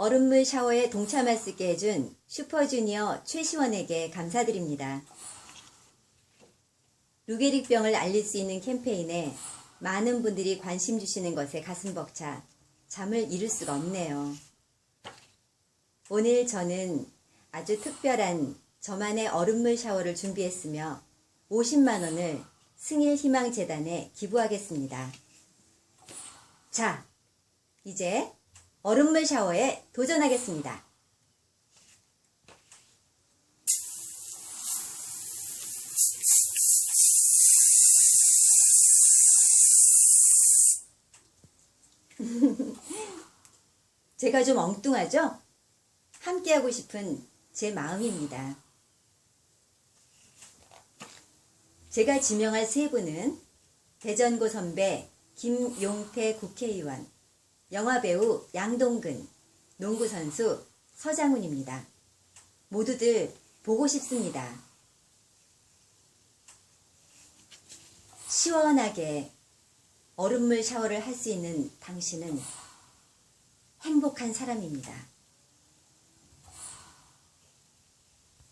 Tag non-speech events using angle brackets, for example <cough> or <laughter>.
얼음물 샤워에 동참할 수 있게 해준 슈퍼주니어 최시원에게 감사드립니다. 루게릭병을 알릴 수 있는 캠페인에 많은 분들이 관심 주시는 것에 가슴 벅차 잠을 이룰 수가 없네요. 오늘 저는 아주 특별한 저만의 얼음물 샤워를 준비했으며 50만 원을 승일 희망 재단에 기부하겠습니다. 자, 이제 얼음물 샤워에 도전하겠습니다. <laughs> 제가 좀 엉뚱하죠? 함께하고 싶은 제 마음입니다. 제가 지명할 세 분은 대전고 선배 김용태 국회의원, 영화배우 양동근, 농구선수 서장훈입니다. 모두들 보고 싶습니다. 시원하게 얼음물 샤워를 할 수 있는 당신은 행복한 사람입니다.